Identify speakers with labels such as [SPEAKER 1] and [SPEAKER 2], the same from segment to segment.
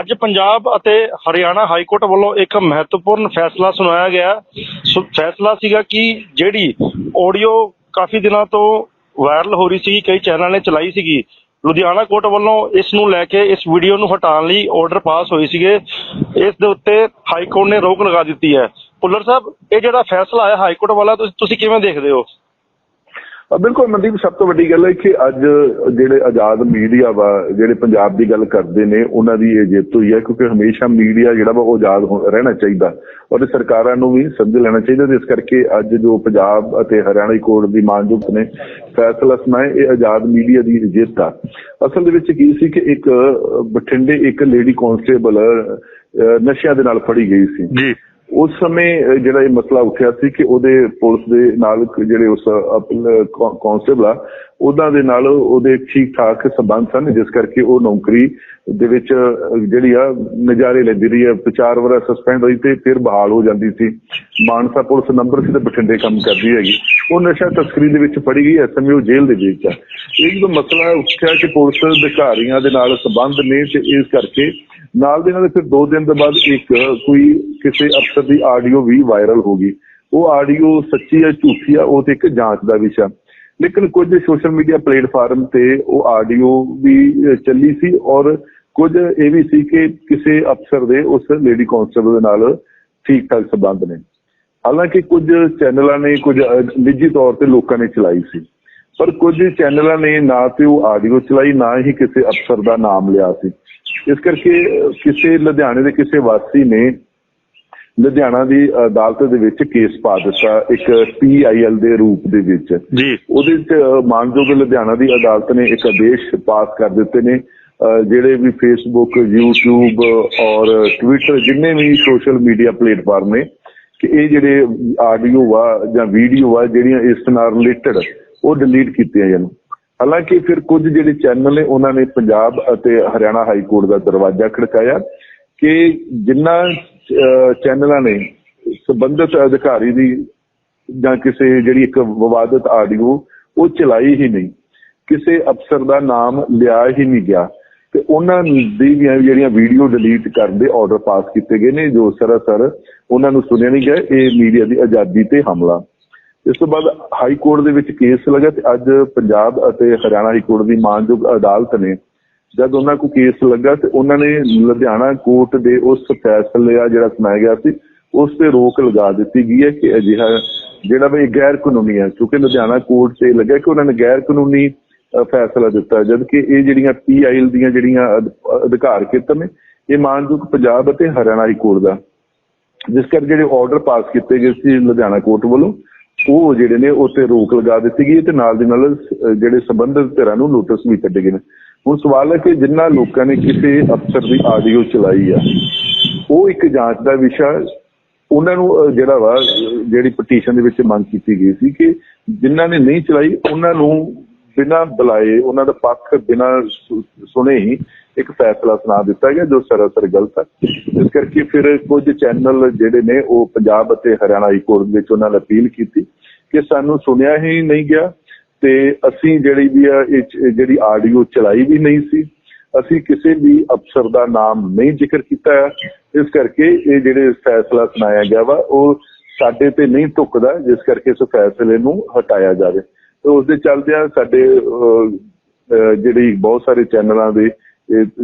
[SPEAKER 1] ਅੱਜ ਪੰਜਾਬ ਅਤੇ Haryana high court ਵੱਲੋਂ ਇੱਕ ਮਹੱਤਵਪੂਰਨ ਫੈਸਲਾ ਸੁਣਾਇਆ ਗਿਆ। ਸੋ ਫੈਸਲਾ ਸੀਗਾ ਕਿ ਜਿਹੜੀ ਆਡੀਓ ਕਾਫੀ ਦਿਨਾਂ ਤੋਂ ਵਾਇਰਲ ਹੋ ਰਹੀ ਸੀ ਕਈ ਚੈਨਲਾਂ ਨੇ ਚਲਾਈ ਸੀਗੀ। ਲੁਧਿਆਣਾ ਕੋਰਟ ਵੱਲੋਂ ਇਸ ਨੂੰ ਲੈ ਕੇ ਇਸ ਵੀਡੀਓ ਨੂੰ ਹਟਾਉਣ ਲਈ ਆਰਡਰ ਪਾਸ ਹੋਏ ਸੀਗੇ। ਇਸ ਦੇ ਉੱਤੇ ਹਾਈ ਕੋਰਟ ਨੇ ਰੋਕ ਲਗਾ ਦਿੱਤੀ ਹੈ। ਭੁੱਲਰ ਸਾਹਿਬ, ਇਹ ਜਿਹੜਾ ਫੈਸਲਾ ਆਇਆ ਹਾਈ ਕੋਰਟ ਵਾਲਾ ਤੁਸੀਂ ਕਿਵੇਂ ਦੇਖਦੇ ਹੋ?
[SPEAKER 2] ਬਿਲਕੁਲ ਮਨਦੀਪ, ਸਭ ਤੋਂ ਵੱਡੀ ਗੱਲ ਹੈ ਕਿ ਅੱਜ ਜਿਹੜੇ ਆਜ਼ਾਦ ਮੀਡੀਆ ਵਾ, ਜਿਹੜੇ ਪੰਜਾਬ ਦੀ ਗੱਲ ਕਰਦੇ ਨੇ, ਉਹਨਾਂ ਦੀ ਇਹ ਜਿੱਤ ਹੋਈ ਹੈ, ਕਿਉਂਕਿ ਹਮੇਸ਼ਾ ਮੀਡੀਆ ਜਿਹੜਾ ਵਾ, ਉਹ ਆਜ਼ਾਦ ਰਹਿਣਾ ਚਾਹੀਦਾ। ਔਰ ਸਰਕਾਰਾਂ ਨੂੰ ਵੀ ਸਮਝ ਲੈਣਾ ਚਾਹੀਦਾ ਤੇ ਇਸ ਕਰਕੇ ਅੱਜ ਜੋ ਪੰਜਾਬ ਅਤੇ ਹਰਿਆਣਾ ਕੋਰਟ ਦੀ ਮਾਨਯੋਗ ਨੇ ਫੈਸਲਾ ਸੁਣਾਇਆ, ਇਹ ਆਜ਼ਾਦ ਮੀਡੀਆ ਦੀ ਜਿੱਤ ਆ। ਅਸਲ ਦੇ ਵਿੱਚ ਕੀ ਸੀ ਕਿ ਇੱਕ ਬਠਿੰਡੇ ਇੱਕ ਲੇਡੀ ਕਾਂਸਟੇਬਲ ਨਸ਼ਿਆਂ ਦੇ ਨਾਲ ਫੜੀ ਗਈ ਸੀ।
[SPEAKER 1] ਜੀ।
[SPEAKER 2] ਉਸ ਸਮੇਂ ਜਿਹੜਾ ਇਹ ਮਸਲਾ ਉੱਠਿਆ ਸੀ ਕਿ ਉਹਦੇ ਪੁਲਿਸ ਦੇ ਨਾਲ ਜਿਹੜੇ ਉਸ ਕਾਂਸਟੇਬਲ ਆ ਉਹਨਾਂ ਦੇ ਨਾਲ ਉਹਦੇ ਠੀਕ ਠਾਕ ਸਬੰਧ ਸਨ, ਜਿਸ ਕਰਕੇ ਉਹ ਨੌਕਰੀ ਦੇ ਵਿੱਚ ਜਿਹੜੀ ਆ, ਨਜ਼ਾਰੇ ਲੈਂਦੀ ਰਹੀ ਹੈ। ਚਾਰ ਵਾਰ ਸਸਪੈਂਡ ਹੋਈ ਤੇ ਫਿਰ ਬਹਾਲ ਹੋ ਜਾਂਦੀ ਸੀ। ਮਾਨਸਾ ਪੁਲਿਸ ਨੰਬਰ ਸੀ ਤੇ ਬਠਿੰਡੇ ਕੰਮ ਕਰਦੀ ਹੈਗੀ। ਉਹ ਨਸ਼ਾ ਤਸਕਰੀ ਦੇ ਵਿੱਚ ਫੜੀ ਗਈ ਐਸਐਮਯੂ ਜੇਲ੍ਹ ਦੇ ਵਿੱਚ ਆ। ਇਹ ਜਦੋਂ ਮਸਲਾ ਉੱਠਿਆ ਕਿ ਪੁਲਿਸ ਅਧਿਕਾਰੀਆਂ ਦੇ ਨਾਲ ਸਬੰਧ ਨੇ ਤੇ ਇਸ ਕਰਕੇ ਨਾਲ ਦੇ ਨਾਲ ਫਿਰ 2 ਦਿਨ ਦੇ ਬਾਅਦ ਇੱਕ ਕੋਈ ਕਿਸੇ ਅਫਸਰ ਦੀ ਆਡੀਓ ਵੀ ਵਾਇਰਲ ਹੋ ਗਈ। ਉਹ ਆਡੀਓ ਸੱਚੀ ਹੈ ਝੂਠੀ ਆ, ਉਹ ਤੇ ਇੱਕ ਜਾਂਚ ਦਾ ਵਿਸ਼ਾ। ਲੇਕਿਨ ਕੁਝ ਸੋਸ਼ਲ ਮੀਡੀਆ ਪਲੇਟਫਾਰਮ ਤੇ ਉਹ ਆਡੀਓ ਵੀ ਚੱਲੀ ਸੀ ਔਰ ਕੁਝ ਇਹ ਵੀ ਸੀ ਕਿ ਕਿਸੇ ਅਫਸਰ ਦੇ ਉਸ ਲੇਡੀ ਕਾਂਸਟੇਬਲ ਦੇ ਨਾਲ ਠੀਕ ਠਾਕ ਸਬੰਧ ਨੇ। ਹਾਲਾਂਕਿ ਕੁਝ ਚੈਨਲਾਂ ਨੇ, ਕੁਝ ਨਿੱਜੀ ਤੌਰ ਤੇ ਲੋਕਾਂ ਨੇ ਚਲਾਈ ਸੀ। ਪਰ ਕੁਝ ਚੈਨਲਾਂ ਨੇ ਨਾ ਤੇ ਉਹ ਆਡੀਓ ਚਲਾਈ, ਨਾ ਹੀ ਕਿਸੇ ਅਫਸਰ ਦਾ ਨਾਮ ਲਿਆ ਸੀ। ਇਸ ਕਰਕੇ ਕਿਸੇ ਲੁਧਿਆਣੇ ਦੇ ਕਿਸੇ ਵਾਸੀ ਨੇ ਲੁਧਿਆਣਾ ਦੀ ਅਦਾਲਤ ਦੇ ਵਿੱਚ ਕੇਸ ਪਾ ਦਿੱਤਾ ਇੱਕ ਪੀਆਈਐਲ ਦੇ ਰੂਪ ਦੇ ਵਿੱਚ।
[SPEAKER 1] ਜੀ।
[SPEAKER 2] ਉਹਦੇ ਵਿੱਚ ਮਾਨਯੋਗ ਲੁਧਿਆਣਾ ਦੀ ਅਦਾਲਤ ਨੇ ਇੱਕ ਆਦੇਸ਼ ਪਾਸ ਕਰ ਦਿੱਤੇ ਨੇ ਜਿਹੜੇ ਵੀ ਫੇਸਬੁੱਕ YouTube ਔਰ ਟਵਿੱਟਰ ਜਿੰਨੇ ਵੀ ਸੋਸ਼ਲ ਮੀਡੀਆ ਪਲੇਟਫਾਰਮ ਨੇ ਕਿ ਇਹ ਜਿਹੜੇ ਆਡੀਓ ਵਾ ਜਾਂ ਵੀਡੀਓ ਵਾ ਜਿਹੜੀਆਂ ਇਸ ਨਾਲ ਰਿਲੇਟਡ ਉਹ ਡਿਲੀਟ ਕੀਤੀਆਂ ਜਾਣ। ਹਾਲਾਂਕਿ ਫਿਰ ਕੁਝ ਜਿਹੜੇ ਚੈਨਲ ਨੇ, ਉਹਨਾਂ ਨੇ ਪੰਜਾਬ ਅਤੇ ਹਰਿਆਣਾ ਹਾਈ ਕੋਰਟ ਦਾ ਦਰਵਾਜ਼ਾ ਖੜਕਾਇਆ ਕਿ ਜਿੰਨਾ ਚੈਨਲਾਂ ਨੇ ਸੰਬੰਧਿਤ ਅਧਿਕਾਰੀ ਦੀ ਜਾਂ ਕਿਸੇ ਜਿਹੜੀ ਇੱਕ ਵਿਵਾਦਤ ਆਡੀਓ, ਉਹ ਚਲਾਈ ਹੀ ਨਹੀਂ। ਕਿਸੇ ਅਫਸਰ ਦਾ ਨਾਮ ਲਿਆ ਹੀ ਨਹੀਂ ਗਿਆ। ਤੇ ਉਹਨਾਂ ਦੀ ਵੀ ਜਿਹੜੀਆਂ ਵੀਡੀਓ ਡਿਲੀਟ ਕਰਨ ਦੇ ਆਰਡਰ ਪਾਸ ਕੀਤੇ ਗਏ ਨੇ, ਜੋ ਸਰਾਸਰ ਉਹਨਾਂ ਨੂੰ ਸੁਣਿਆ ਨਹੀਂ ਗਿਆ, ਇਹ ਮੀਡੀਆ ਦੀ ਆਜ਼ਾਦੀ ਤੇ ਹਮਲਾ। ਇਸ ਤੋਂ ਬਾਅਦ ਹਾਈ ਕੋਰਟ ਦੇ ਵਿੱਚ ਕੇਸ ਲੱਗਾ ਤੇ ਅੱਜ ਪੰਜਾਬ ਅਤੇ ਹਰਿਆਣਾ ਹਾਈ ਕੋਰਟ ਦੀ ਮਾਨਯੋਗ ਅਦਾਲਤ ਨੇ ਜਦ ਉਹਨਾਂ ਕੋ ਕੇਸ ਲੱਗਾ ਤੇ ਉਹਨਾਂ ਨੇ ਲੁਧਿਆਣਾ ਕੋਰਟ ਦੇ ਉਸ ਫੈਸਲੇ ਆ ਜਿਹੜਾ ਸੁਣਾਇਆ ਗਿਆ ਸੀ, ਉਸ ਤੇ ਰੋਕ ਲਗਾ ਦਿੱਤੀ ਗਈ ਹੈ ਕਿ ਅਜਿਹਾ ਜਿਹੜਾ ਵੀ ਗੈਰ ਕਾਨੂੰਨੀ ਹੈ, ਕਿਉਂਕਿ ਲੁਧਿਆਣਾ ਕੋਰਟ ਤੇ ਲੱਗਾ ਕਿ ਉਹਨਾਂ ਨੇ ਗੈਰ ਕਾਨੂੰਨੀ ਫੈਸਲਾ ਦਿੱਤਾ ਜਦ ਕਿ ਇਹ ਜਿਹੜੀਆਂ ਪੀਆਈਐਲ ਦੀਆਂ ਜਿਹੜੀਆਂ ਅਧਿਕਾਰ ਖੇਤਰ ਨੇ, ਇਹ ਮਾਨਯੋਗ ਪੰਜਾਬ ਅਤੇ ਹਰਿਆਣਾ ਹਾਈ ਕੋਰਟ ਦਾ। ਜਿਸ ਕਰਕੇ ਜਿਹੜੇ ਆਰਡਰ ਪਾਸ ਕੀਤੇ ਗਏ ਸੀ ਲੁਧਿਆਣਾ ਕੋਰਟ ਵੱਲੋਂ ਉਹ ਜਿਹੜੇ ਨੇ ਉਹ ਰੋਕ ਲਗਾ ਦਿੱਤੀ ਗਈ ਤੇ ਨਾਲ ਦੀ ਨਾਲ ਜਿਹੜੇ ਸੰਬੰਧਿਤ ਧਿਰਾਂ ਨੂੰ ਨੋਟਿਸ ਵੀ ਕੱਢੇ ਗਏ ਨੇ। ਹੁਣ ਸਵਾਲ ਹੈ ਕਿ ਜਿਨ੍ਹਾਂ ਲੋਕਾਂ ਨੇ ਕਿਸੇ ਅਫਸਰ ਦੀ ਆਡੀਓ ਚਲਾਈ ਆ, ਉਹ ਇੱਕ ਜਾਂਚ ਦਾ ਵਿਸ਼ਾ, ਉਹਨਾਂ ਨੂੰ ਜਿਹੜਾ ਵਾ, ਜਿਹੜੀ ਪਟੀਸ਼ਨ ਦੇ ਵਿੱਚ ਮੰਗ ਕੀਤੀ ਗਈ ਸੀ ਕਿ ਜਿਨ੍ਹਾਂ ਨੇ ਨਹੀਂ ਚਲਾਈ, ਉਹਨਾਂ ਨੂੰ ਬਿਨਾਂ ਬੁਲਾਏ, ਉਹਨਾਂ ਦਾ ਪੱਖ ਬਿਨਾਂ ਸੁਣੇ ਹੀ ਇੱਕ ਫੈਸਲਾ ਸੁਣਾ ਦਿੱਤਾ ਗਿਆ, ਜੋ ਸਰਾਸਰ ਗਲਤ ਹੈ। ਇਸ ਕਰਕੇ ਫਿਰ ਕੁਝ ਚੈਨਲ ਜਿਹੜੇ ਨੇ, ਉਹ ਪੰਜਾਬ ਅਤੇ ਹਰਿਆਣਾ ਹਾਈ ਕੋਰਟ ਵਿੱਚ ਉਹਨਾਂ ਨੇ ਅਪੀਲ ਕੀਤੀ ਕਿ ਸਾਨੂੰ ਸੁਣਿਆ ਹੀ ਨਹੀਂ ਗਿਆ ਤੇ ਅਸੀਂ ਜਿਹੜੀ ਵੀ ਆ, ਇਹ ਜਿਹੜੀ ਆਡੀਓ ਚਲਾਈ ਵੀ ਨਹੀਂ ਸੀ, ਅਸੀਂ ਕਿਸੇ ਵੀ ਅਫਸਰ ਦਾ ਨਾਮ ਨਹੀਂ ਜ਼ਿਕਰ ਕੀਤਾ ਹੈ ਇਸ ਕਰਕੇ ਇਹ ਜਿਹੜੇ ਫੈਸਲਾ ਸੁਣਾਇਆ ਗਿਆ ਵਾ, ਉਹ ਸਾਡੇ ਤੇ ਨਹੀਂ ਢੁੱਕਦਾ ਜਿਸ ਕਰਕੇ ਇਸ ਫੈਸਲੇ ਨੂੰ ਹਟਾਇਆ ਜਾਵੇ। ਤੇ ਉਸ ਦੇ ਚੱਲਦਿਆਂ ਸਾਡੇ ਜਿਹੜੀ ਬਹੁਤ ਸਾਰੇ ਚੈਨਲਾਂ ਦੇ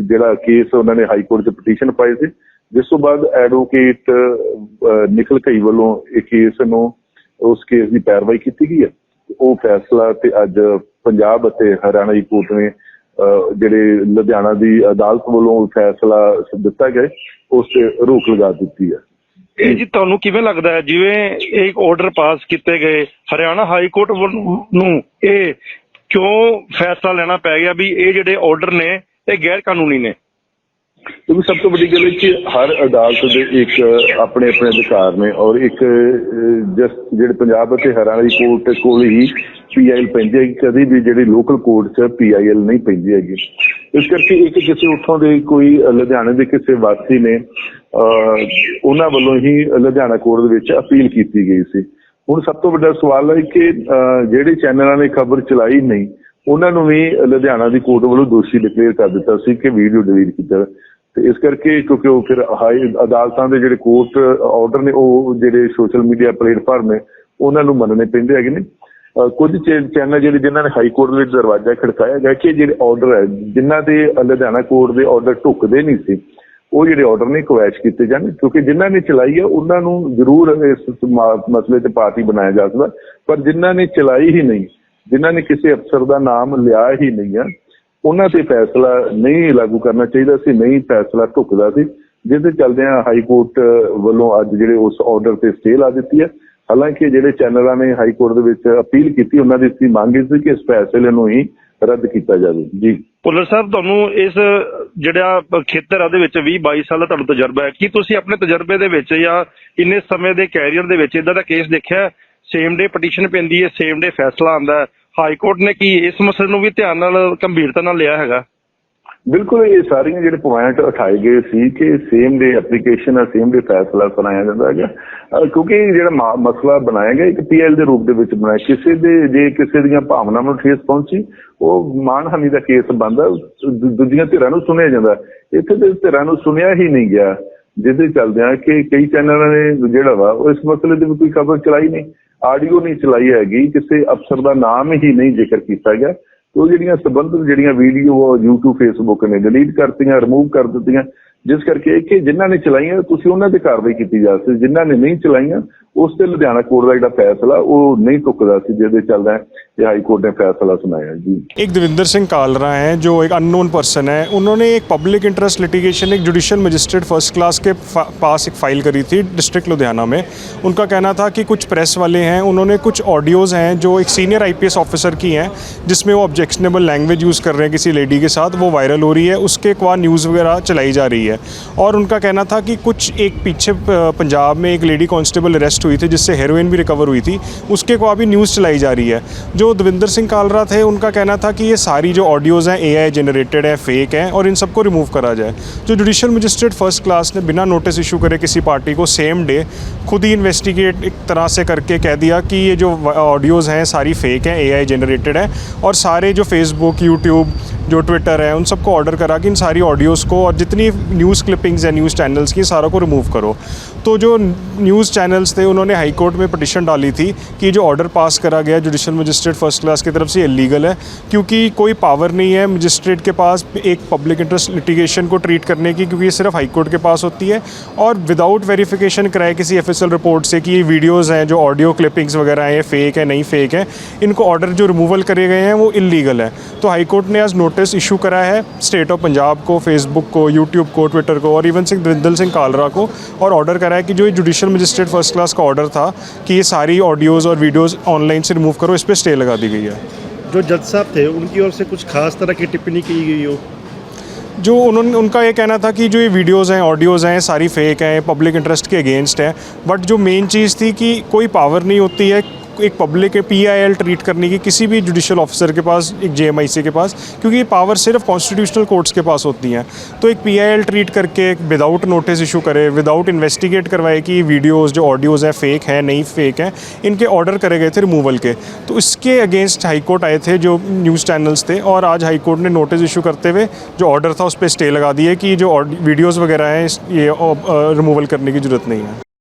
[SPEAKER 2] ਜਿਹੜਾ ਕੇਸ ਉਹਨਾਂ ਨੇ ਹਾਈ ਕੋਰਟ 'ਚ ਪਟੀਸ਼ਨ ਪਾਈ ਸੀ ਜਿਸ ਤੋਂ ਬਾਅਦ ਐਡਵੋਕੇਟ ਅਹ, ਨਿਖਿਲ ਘਈ ਵੱਲੋਂ ਇਹ ਕੇਸ ਨੂੰ ਉਸ ਕੇਸ ਦੀ ਪੈਰਵਾਈ ਕੀਤੀ ਗਈ ਹੈ। ਉਹ ਫੈਸਲਾ ਤੇ ਅੱਜ ਪੰਜਾਬ ਅਤੇ ਹਰਿਆਣਾ ਦੀ ਕੋਰਟ ਨੇ ਅਹ, ਜਿਹੜੇ ਲੁਧਿਆਣਾ ਦੀ ਅਦਾਲਤ ਵੱਲੋਂ ਫੈਸਲਾ ਦਿੱਤਾ ਗਿਆ ਉਸ ਤੇ ਰੋਕ ਲਗਾ ਦਿੱਤੀ ਹੈ।
[SPEAKER 1] ਇਹ ਜੀ ਤੁਹਾਨੂੰ ਕਿਵੇਂ ਲੱਗਦਾ ਹੈ? ਜਿਵੇਂ ਇੱਕ ਆਰਡਰ ਪਾਸ ਕੀਤੇ ਗਏ, ਹਰਿਆਣਾ ਹਾਈ ਕੋਰਟ ਵੱਲੋਂ ਨੂੰ ਇਹ ਕਿਉਂ ਫੈਸਲਾ ਲੈਣਾ ਪੈ ਗਿਆ ਵੀ ਇਹ ਜਿਹੜੇ ਆਰਡਰ ਨੇ, ਇਹ ਗੈਰ ਕਾਨੂੰਨੀ ਨੇ?
[SPEAKER 2] ਕਿਉਂਕਿ ਸਭ ਤੋਂ ਵੱਡੀ ਗੱਲ ਹੈ ਕਿ ਹਰ ਅਦਾਲਤ ਦੇ ਇੱਕ ਆਪਣੇ ਆਪਣੇ ਅਧਿਕਾਰ ਨੇ ਔਰ ਇੱਕ ਜਸ ਜਿਹੜੇ ਪੰਜਾਬ ਅਤੇ ਹਰਿਆਣਾ ਦੀ ਕੋਰਟ ਕੋਲ ਹੀ ਪੀਆਈਐਲ ਪੈਂਦੀ ਹੈ ਕਦੀ ਵੀ ਜਿਹੜੀ ਲੋਕਲ ਕੋਰਟ 'ਚ ਪੀਆਈਐਲ ਨਹੀਂ ਪੈਂਦੀ ਹੈਗੀ। ਇਸ ਕਰਕੇ ਇੱਕ ਕਿਸੇ ਉੱਥੋਂ ਦੇ ਕੋਈ ਲੁਧਿਆਣੇ ਦੇ ਕਿਸੇ ਵਾਸੀ ਨੇ ਅਹ, ਉਹਨਾਂ ਵੱਲੋਂ ਹੀ ਲੁਧਿਆਣਾ ਕੋਰਟ ਦੇ ਵਿੱਚ ਅਪੀਲ ਕੀਤੀ ਗਈ ਸੀ। ਹੁਣ ਸਭ ਤੋਂ ਵੱਡਾ ਸਵਾਲ ਹੈ ਕਿ ਅਹ, ਜਿਹੜੇ ਚੈਨਲਾਂ ਨੇ ਖਬਰ ਚਲਾਈ ਨਹੀਂ ਉਹਨਾਂ ਨੂੰ ਵੀ ਲੁਧਿਆਣਾ ਦੀ ਕੋਰਟ ਵੱਲੋਂ ਦੋਸ਼ੀ ਡਿਕਲੇਅਰ ਕਰ ਦਿੱਤਾ ਸੀ ਕਿ ਵੀਡੀਓ ਡਿਲੀਟ ਕੀਤਾ। ਤੇ ਇਸ ਕਰਕੇ ਕਿਉਂਕਿ ਉਹ ਫਿਰ ਹਾਈ ਅਦਾਲਤਾਂ ਦੇ ਜਿਹੜੇ ਕੋਰਟ ਆਰਡਰ ਨੇ, ਉਹ ਜਿਹੜੇ ਸੋਸ਼ਲ ਮੀਡੀਆ ਪਲੇਟਫਾਰਮ ਨੇ, ਉਹਨਾਂ ਨੂੰ ਮੰਨਣੇ ਪੈਂਦੇ ਹੈਗੇ ਨੇ। ਅਹ ਕੁਝ ਚੈ- ਚੈਨਲ ਜਿਹੜੇ ਜਿਨ੍ਹਾਂ ਨੇ ਹਾਈ ਕੋਰਟ ਦੇ ਦਰਵਾਜ਼ਾ ਖੜਕਾਇਆ ਗਿਆ ਕਿ ਜਿਹੜੇ ਆਰਡਰ ਹੈ, ਜਿਨ੍ਹਾਂ ਦੇ ਲੁਧਿਆਣਾ ਕੋਰਟ ਦੇ ਆਰਡਰ ਢੁੱਕਦੇ ਨਹੀਂ ਸੀ, ਉਹ ਜਿਹੜੇ ਆਰਡਰ ਨੇ ਕੁਐਸ਼ ਕੀਤੇ ਜਾਣ, ਕਿਉਂਕਿ ਜਿਨ੍ਹਾਂ ਨੇ ਚਲਾਈ ਹੈ, ਉਹਨਾਂ ਨੂੰ ਜ਼ਰੂਰ ਇਸ ਮਸਲੇ ਤੇ ਪਾਰਟੀ ਬਣਾਇਆ ਜਾ ਸਕਦਾ, ਪਰ ਜਿਨ੍ਹਾਂ ਨੇ ਚਲਾਈ ਹੀ ਨਹੀਂ, ਜਿਨ੍ਹਾਂ ਨੇ ਕਿਸੇ ਅਫਸਰ ਦਾ ਨਾਮ ਲਿਆ ਹੀ ਨਹੀਂ ਆ ਉਹਨਾਂ ਤੇ ਫੈਸਲਾ ਨਹੀਂ ਲਾਗੂ ਕਰਨਾ ਚਾਹੀਦਾ ਸੀ, ਨਹੀਂ ਫੈਸਲਾ ਢੁੱਕਦਾ ਸੀ। ਜਿਹਦੇ ਚੱਲਦਿਆਂ ਹਾਈ ਕੋਰਟ ਵੱਲੋਂ ਅੱਜ ਜਿਹੜੇ ਉਸ ਆਰਡਰ ਤੇ ਸਟੇ ਲਾ ਦਿੱਤੀ ਹੈ। ਹਾਲਾਂਕਿ ਜਿਹੜੇ ਚੈਨਲਾਂ ਨੇ ਹਾਈ ਕੋਰਟ ਦੇ ਵਿੱਚ ਅਪੀਲ ਕੀਤੀ, ਉਹਨਾਂ ਦੀ ਸੀ ਮੰਗ ਸੀ ਕਿ ਇਸ ਫੈਸਲੇ ਨੂੰ ਹੀ ਰੱਦ ਕੀਤਾ ਜਾਵੇ। ਜੀ।
[SPEAKER 1] ਭੁੱਲਰ ਸਾਹਿਬ, ਤੁਹਾਨੂੰ ਇਸ ਜਿਹੜਾ ਖੇਤਰ ਆ ਉਹਦੇ ਵਿੱਚ 20 22 ਸਾਲ ਦਾ ਤੁਹਾਨੂੰ ਤਜਰਬਾ ਹੈ। ਕੀ ਤੁਸੀਂ ਆਪਣੇ ਤਜਰਬੇ ਦੇ ਵਿੱਚ ਜਾਂ ਇੰਨੇ ਸਮੇਂ ਦੇ ਕੈਰੀਅਰ ਦੇ ਵਿੱਚ ਇਦਾਂ ਦਾ ਕੇਸ ਦੇਖਿਆ ਸੇਮ ਡੇ ਪਟੀਸ਼ਨ ਪੈਂਦੀ ਹੈ ਸੇਮ ਡੇ ਫੈਸਲਾ ਆਉਂਦਾ ਹੈ। ਹਾਈ ਕੋਰਟ ਨੇ ਕੀ ਇਸ ਮਸਲੇ ਨੂੰ ਵੀ ਧਿਆਨ ਨਾਲ, ਗੰਭੀਰਤਾ ਨਾਲ ਲਿਆ ਹੈਗਾ?
[SPEAKER 2] ਬਿਲਕੁਲ ਇਹ ਸਾਰੀਆਂ ਜਿਹੜੇ ਪੁਆਇੰਟ ਉਠਾਏ ਗਏ ਸੀ ਕਿ ਸੇਮ ਡੇ ਐਪਲੀਕੇਸ਼ਨ ਆ ਸੇਮ ਡੇ ਫੈਸਲਾ ਸੁਣਾਇਆ ਜਾਂਦਾ ਹੈਗਾ। ਕਿਉਂਕਿ ਜਿਹੜਾ ਮਸਲਾ ਬਣਾਇਆ ਗਿਆ, ਇੱਕ ਪੀਐਲ ਦੇ ਰੂਪ ਦੇ ਵਿੱਚ ਬਣਾਇਆ ਕਿਸੇ ਦੇ, ਜੇ ਕਿਸੇ ਦੀਆਂ ਭਾਵਨਾਵਾਂ ਨੂੰ ਠੇਸ ਪਹੁੰਚੀ, ਉਹ ਮਾਨਹਾਨੀ ਦਾ ਕੇਸ ਬਣਦਾ ਦੂਜੀਆਂ ਧਿਰਾਂ ਨੂੰ ਸੁਣਿਆ ਜਾਂਦਾ। ਇੱਥੇ ਤੇ ਧਿਰਾਂ ਨੂੰ ਸੁਣਿਆ ਹੀ ਨਹੀਂ ਗਿਆ, ਜਿਹਦੇ ਚੱਲਦਿਆਂ ਕਿ ਕਈ ਚੈਨਲਾਂ ਨੇ ਜਿਹੜਾ ਵਾ, ਉਹ ਇਸ ਮਸਲੇ ਦੇ ਵਿੱਚ ਕੋਈ ਖਬਰ ਚਲਾਈ ਨਹੀਂ। ਆਡੀਓ ਨਹੀਂ ਚਲਾਈ ਹੈਗੀ, ਕਿਸੇ ਅਫਸਰ ਦਾ ਨਾਮ ਹੀ ਨਹੀਂ ਜ਼ਿਕਰ ਕੀਤਾ ਗਿਆ। ਉਹ ਜਿਹੜੀਆਂ ਸੰਬੰਧਿਤ ਜਿਹੜੀਆਂ ਵੀਡੀਓ YouTube, Facebook ਨੇ ਡਿਲੀਟ ਕਰਤੀਆਂ ਰਿਮੂਵ ਕਰ ਦਿੱਤੀਆਂ, ਜਿਸ ਕਰਕੇ ਕਿ ਜਿਨ੍ਹਾਂ ਨੇ ਚਲਾਈਆਂ, ਤੁਸੀਂ ਉਹਨਾਂ ਤੇ ਕਾਰਵਾਈ ਕੀਤੀ ਜਾ ਸਕਦੀ ਜਿਨ੍ਹਾਂ ਨੇ ਨਹੀਂ ਚਲਾਈਆਂ, ਉਸ ਤੇ ਲੁਧਿਆਣਾ ਕੋਰਟ ਦਾ ਜਿਹੜਾ ਫੈਸਲਾ, ਉਹ ਨਹੀਂ ਟੁੱਕਦਾ ਸੀ, ਜਿਹਦੇ ਚੱਲਦਾ ये हाई कोर्ट ने फैसला सुनाया जी।
[SPEAKER 3] एक देविंदर सिंह कालरा हैं, जो एक अननोन पर्सन है। उन्होंने एक पब्लिक इंटरेस्ट लिटिगेशन एक जुडिशियल मजिस्ट्रेट फ़र्स्ट क्लास के पास एक फ़ाइल करी थी डिस्ट्रिक्ट लुधियाना में। उनका कहना था कि कुछ प्रेस वाले हैं, उन्होंने कुछ ऑडियोज़ हैं जो एक सीनियर आईपीएस ऑफिसर की हैं, जिसमें वो ऑब्जेक्शनेबल लैंग्वेज यूज़ कर रहे हैं किसी लेडी के साथ। वो वायरल हो रही है, उसके qua न्यूज़ वगैरह चलाई जा रही है। और उनका कहना था कि कुछ एक पीछे पंजाब में एक लेडी कॉन्स्टेबल अरेस्ट हुई थी, जिससे हेरोइन भी रिकवर हुई थी, उसके qua भी न्यूज़ चलाई जा रही है। जो दविंदर सिंह कालरा थे, उनका कहना था कि ये सारी जो ऑडियोज़ हैं एआई जनरेटेड है फेक हैं, और इन सबको रिमूव करा जाए। जो जुडिशियल मजिस्ट्रेट फ़र्स्ट क्लास ने बिना नोटिस इशू करे किसी पार्टी को सेम डे खुद ही इन्वेस्टिगेट एक तरह से करके कह दिया कि ये जो ऑडियोज़ हैं, सारी फेक हैं एआई जनरेटेड है, और सारे जो फेसबुक यूट्यूब जो ट्विटर है, उन सबको ऑर्डर करा कि इन सारी ऑडियोज़ को और जितनी न्यूज़ क्लिपिंग्स हैं न्यूज़ चैनल्स की, सारों को रिमूव करो। तो जो न्यूज़ चैनल्स थे, उन्होंने हाई कोर्ट में पटिशन डाली थी कि जो ऑर्डर पास करा गया जुडिशल मजिस्ट्रेट फ़र्स्ट क्लास की तरफ़ से इलीगल है, क्योंकि कोई पावर नहीं है मजिस्ट्रेट के पास एक पब्लिक इंटरेस्ट लिटिगेशन को ट्रीट करने की, क्योंकि ये सिर्फ़ हाईकोर्ट के पास होती है। और विदाउट वेरिफिकेशन कराए किसी एफएसएल रिपोर्ट से कि ये वीडियोज़ हैं, जो ऑडियो क्लिपिंग्स वगैरह हैं, ये फेक है, नहीं फेक है, इनको ऑर्डर जो रिमूवल करे गए हैं, वो इलीगल है। तो हाईकोर्ट ने आज नोटिस इशू करा है स्टेट ऑफ़ पंजाब को फेसबुक को यूट्यूब को ट्विटर को, और इवन सिंह द्विंदल सिंह कालरा को, और ऑर्डर करा है कि जो ये जुडिशियल मजिस्ट्रेट फ़र्स्ट क्लास का ऑर्डर था, कि ये सारी ऑडियोज़ और वीडियोज़ ऑनलाइन से रिमूव करो, इस पर स्टे लगा दी गई है।
[SPEAKER 4] जो जज साहब थे उनकी ओर से कुछ खास तरह की टिप्पणी की गई हो?
[SPEAKER 3] जो उन्होंने उनका ये कहना था कि जो ये वीडियोस हैं ऑडियोज़ हैं सारी फेक हैं पब्लिक इंटरेस्ट के अगेंस्ट है बट जो मेन चीज़ थी कि कोई पावर नहीं होती है एक पब्लिक पीआईएल ट्रीट करने की किसी भी जुडिशल ऑफिसर के पास, एक जेएमआईसी के पास, क्योंकि ये पावर सिर्फ़ कॉन्स्टिट्यूशनल कोर्ट्स के पास होती हैं। तो एक पीआईएल ट्रीट करके विदाउट नोटिस इशू करे विदाउट इन्वेस्टिगेट करवाए कि वीडियोज़ जो ऑडियोज़ हैं फेक हैं, नहीं फेक हैं, इनके ऑर्डर करे गए थे रिमूवल के। तो इसके अगेंस्ट हाई कोर्ट आए थे जो न्यूज़ चैनल्स थे, और आज हाई कोर्ट ने नोटिस इशू करते हुए जो ऑर्डर था, उस पर स्टे लगा दिए कि जो वीडियोज़ वगैरह हैं ये रिमूवल करने की ज़रूरत नहीं है।